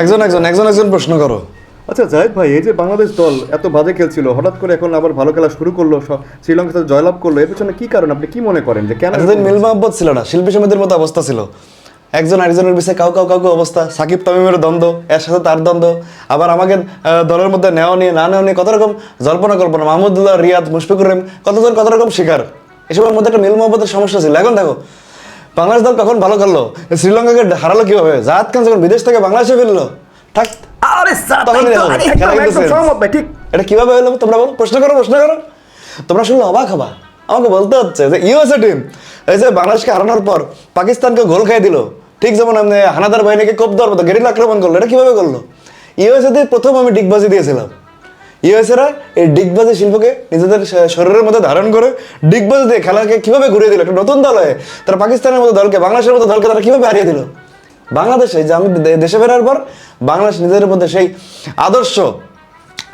একজন একজন একজন একজন প্রশ্ন করো। আচ্ছা জাহেদ ভাই এই যে বাংলাদেশ দল এত বাজে খেলছিল হঠাৎ করে এখন আবার ভালো খেলা শুরু করল সাথে জয়লাভ করল এর পেছনে কি কারণ আপনি কি মনে করেন যে কেন এতদিন মিল মহব্বত ছিল না শিল্পী সমিতির মতো অবস্থা ছিল। একজন আরেকজনের বিষয়ে কাউ কাউ কাউ অবস্থা সাকিব তামিমের দ্বন্দ্ব এর সাথে তার দ্বন্দ্ব। আবার আমাকে দলের মধ্যে নেওয়া নিয়ে না নেওয়া নিয়ে কত রকম জল্পনা কল্পনা মাহমুদুল্লাহ রিয়াদ মুশফিকুর রহিম কতজন কত রকম শিকার? এসবের মধ্যে একটা মিল মহব্বতের সমস্যা ছিল। এখন দেখো বাংলাদেশ দল কখন ভালো খেললো? শ্রীলঙ্কাকে হারালো কীভাবে? জাহাদ খান যখন বিদেশ থেকে বাংলাদেশে ফিরলো থাক আরে ঠিক। এটা কীভাবে হলো তোমরা বলো? প্রশ্ন করো প্রশ্ন করো। তোমরা শুনলে অবাক হবা। আমাকে বলতে হচ্ছে যে ইউএসএ টিম এই যে বাংলাদেশকে হারানোর পর পাকিস্তানকে গোল খাই দিল। ঠিক যেমন আমি হানাদার বাহিনীকে কোপ দেওয়ার মতো গেরিলা আক্রমণ করল। এটা কীভাবে করল? ইউএসএ প্রথম আমি ডিগবাজি দিয়েছিলাম। ইউএসএরা এই ডিগবাজি শিল্পকে নিজেদের শরীরের মধ্যে ধারণ করে ডিগবাজি দিয়ে খেলাকে কীভাবে ঘুরিয়ে দিল? একটা নতুন দল হয়ে তারা পাকিস্তানের মতো দলকে, বাংলাদেশের মতো দলকে তারা কীভাবে হারিয়ে দিল? বাংলাদেশে যে আমি দেশে ফেরার পর বাংলাদেশ নিজেদের মধ্যে সেই আদর্শ,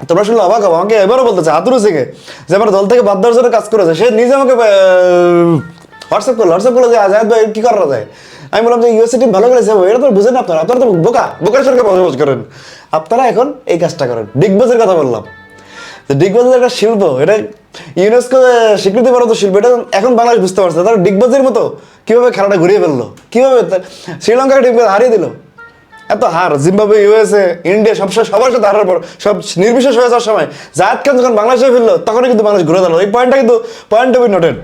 তোমরা শুনলে অবাক হব, আমাকে এবারও বলতেছে আতুরু সিংহে, যে আমার দল থেকে বাদ দেওয়ার জন্য কাজ করেছে, সে নিজে আমাকে হোয়াটসঅ্যাপ করল হোয়াটসঅ্যাপ করল যে আজাদ ভাই, কি করা যায় আমি বললাম যে ইউএসএ টিম ভালো করেছে এটা তো বুঝেন আপনারা আপনারা তো বোকা, বোকার সঙ্গে বসবাস করেন। আপনারা এখন এই কাজটা করেন, ডিগবাজের কথা বললাম। তো ডিগবাজের একটা শিল্প এটা ইউনেস্কো স্বীকৃতি প্রাপ্ত শিল্প এটা এখন বাংলাদেশ বুঝতে পারছে। তারা ডিগবাজের মতো কীভাবে খেলাটা ঘুরিয়ে ফেলল? কীভাবে শ্রীলঙ্কাকে ডিগবাজ হারিয়ে দিল? এত হার জিম্বাবুয়ে ইউএসএ ইন্ডিয়া সবসময় সবার সাথে হারার পর সব নির্বিশেষ হয়ে যাওয়ার সময় জাহাদ খান যখন বাংলাদেশে ফিরলো তখনই কিন্তু বাংলাদেশ ঘুরে দাঁড়াল। এই পয়েন্টটা কিন্তু পয়েন্ট টু বি নোটেড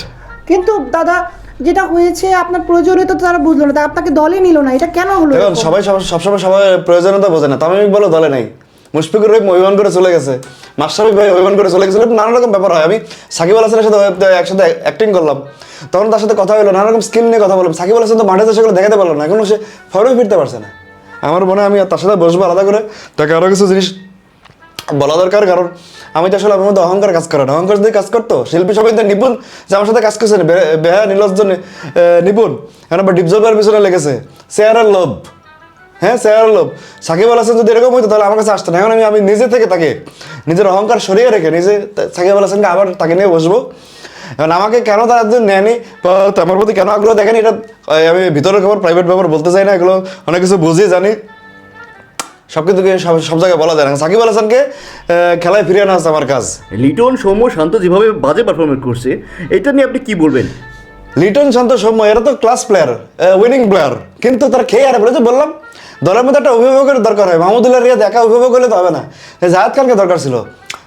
কিন্তু দাদা যেটা হয়েছে আপনার প্রয়োজনীয়তা তো তারা বুঝলো না আপনাকে দলে নিল না এটা কেন হলো সবাই সব- সবসময় সবাই প্রয়োজনীয়তা বোঝে না তামিম বলো দলে নাই। মুশফিকুর রহিম অভিমান করে চলে গেছে। মাস্টারফি ভাই অভিমান করে চলে গেছে। নানা রকম ব্যাপার হয়। আমি সাকিব আল হাসানের সাথে একসাথে অ্যাক্টিং করলাম। তখন তার সাথে কথা হলো নানা রকম স্কিল নিয়ে কথা বললাম। সাকিব আল হাসান তো মাঠে তো সেগুলো দেখাতে পারল না। এখনও সে ফর্মে ফিরতে পারছে না। আমার মনে হয় আমি তার সাথে বসবো আলাদা করে। তাকে আরও কিছু জিনিস বলা দরকার। কারণ আমি তো আসলে আমার মধ্যে অহংকার কাজ করে না। অহংকার যদি কাজ করতো, শিল্পী সবাই তো নিপুণ যে আমার সাথে কাজ করছে বেহা নির্লজ্জ নিপুণ। এখন আবার ডিপজলের পিছনে লেগেছে। চেয়ারের লোভ। হ্যাঁ চেয়ারের লোভ। সাকিব আল হাসান যদি এরকম হইতো তাহলে আমার কাছে আসতো না। এখন আমি আমি নিজে থেকে তাকে নিজের অহংকার সরিয়ে রেখে নিজে সাকিব আল হাসানকে আবার তাকে নিয়ে বসবো। এখন আমাকে কেন তারা একজন নেয়নি বা আমার প্রতি কেন আগ্রহ দেখেনি এটা আমি ভিতরের খবর প্রাইভেট ব্যাপার বলতে চাই না এগুলো অনেক কিছু বুঝি জানি। সব কিন্তু সব জায়গায় বলা যায় না। সাকিব আল হাসানকে খেলায় ফিরিয়ে আনা হচ্ছে আমার কাজ। লিটন সৌম্য শান্ত যেভাবে বাজে পারফরমেন্স করছে এটা নিয়ে আপনি কি বলবেন? লিটন শান্ত সৌম্য এরা তো ক্লাস প্লেয়ার উইনিং প্লেয়ার কিন্তু তার খেয়ে আর বলে যে বললাম। দলের মধ্যে একটা অভিভাবকের দরকার হয়। মাহমুদুল্লাহ রিয়াদ একা অভিভাবক হলে তো হবে না। জাহাদ খানকে দরকার ছিল।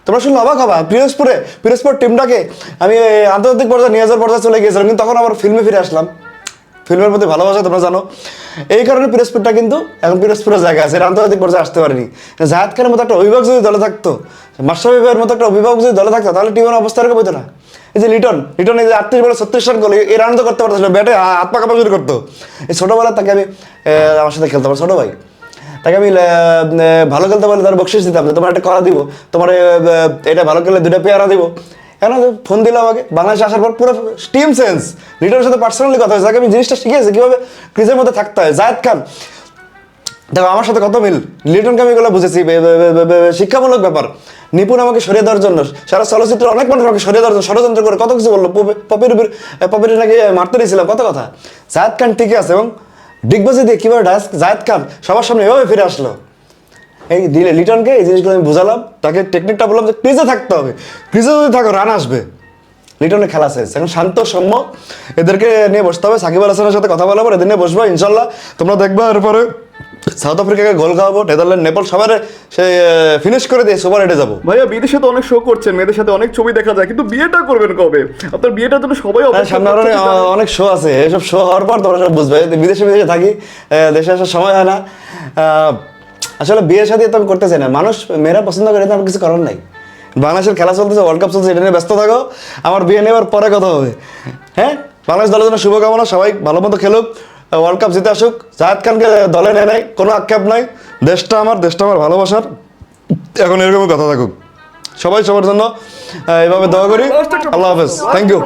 তোমরা শুনলে অবাক হবা, পিরোজপুরে পিরোজপুর টিমটাকে আমি আন্তর্জাতিক পর্যায়ে নিয়ে যাওয়ার পর্যায়ে চলে গিয়েছিলাম, কিন্তু তখন আবার ফিল্মে ফিরে আসলাম। ফিল্মের প্রতি ভালোবাসা তোমরা জানো। এই কারণে পিরোজপুরটা কিন্তু এখন পিরোজপুরের জায়গা আছে আন্তর্জাতিক পর্যায়ে আসতে পারেনি। জাহাদ খানের মতো একটা অভিভাবক যদি দলে থাকতো, মাস্টার বিভাগের মতো একটা অভিভাবক যদি দলে থাকতো, তাহলে টিমের অবস্থা এরকম হতো না। এই যে লিটন লিটন এই যে আটত্রিশ বলে ছত্রিশ রান করল, এই রান তো করতে পারতো ব্যাটে হাত পা কাপা করতো। এই ছোটোবেলা তাকে আমি আমার সাথে খেলতাম, আমার ছোটো ভাই। তাকে আমি ভালো খেলতে পারলে তার বকশিস দিতাম তোমার একটা করা দিব, তোমার এটা ভালো খেললে দুটা পেয়ারা দিব। কেন ফোন দিল আমাকে? বাংলাদেশে আসার পর পুরো টিম সেন্স লিডারের সাথে পার্সোনালি কথা হয়েছে। আমি জিনিসটা শিখিয়েছি, কীভাবে ক্রিজের মধ্যে থাকতে হয়। জায়দ খান, দেখো, আমার সাথে কত মিল লিটনকে আমি এগুলো বুঝেছি। শিক্ষামূলক ব্যাপার। নিপুণ আমাকে সরিয়ে দেওয়ার জন্য, সারা চলচ্চিত্র অনেক মানুষ আমাকে সরিয়ে দেওয়ার জন্য, ষড়যন্ত্র করে কত কিছু বলল। পপি- পপির পপির নাকি মারতে দিয়েছিলাম, কত কথা। জায়দ খান ঠিকই আছে এবং ডিগবাজি দিয়ে কীভাবে ডাস- জায়দ খান সবার সামনে এভাবে ফিরে আসলো। এই দিলে লিটনকে এই জিনিসগুলো আমি বুঝালাম তাকে টেকনিকটা বললাম যে ক্রিজে থাকতে হবে। ক্রিজে যদি থাকো রান আসবে। লিটনের খেলা শেষ। এখন শান্ত সৌম্য এদেরকে নিয়ে বসতে হবে। সাকিব আল হাসানের সাথে কথা বলাবো এদের নিয়ে বসবো ইনশাল্লাহ তোমরা দেখবে এরপরে সাউথ আফ্রিকাকে গোল খাওয়াবো নেদারল্যান্ড নেপাল সবার সে ফিনিশ করে দিয়ে সুপার হেডে যাব। ভাইয়া বিদেশে তো অনেক শো করছেন মেয়েদের সাথে অনেক ছবি দেখা যায় কিন্তু বিয়েটা করবেন কবে? আপনার বিয়েটার জন্য সবাই হ্যাঁ, সামনে অনেক- অনেক শো আছে। এসব শো হওয়ার পর তোমরা সব বুঝবে। বিদেশে বিদেশে থাকি দেশে আসার সময় হয় না। আহ, আসলে বিয়ে সাথে করতে চাই না। মানুষ মেয়েরা পছন্দ করে তো আমার কিছু করার নাই। বাংলাদেশের খেলা চলতেছে ওয়ার্ল্ড কাপ চলছে এটা নিয়ে ব্যস্ত থাকো। আমার বিয়ে নেওয়ার পরে কথা হবে। হ্যাঁ? বাংলাদেশ দলের জন্য শুভকামনা সবাই ভালো মতো খেলুক। ওয়ার্ল্ড কাপ জিতে আসুক। জাহাদ খানকে দলে নেয় নাই কোনো আক্ষেপ নাই। দেশটা আমার দেশটা আমার ভালোবাসার। এখন এরকমই কথা থাকুক। সবাই সবার জন্য এইভাবে দোয়া করি। আল্লাহ হাফেজ। Thank you.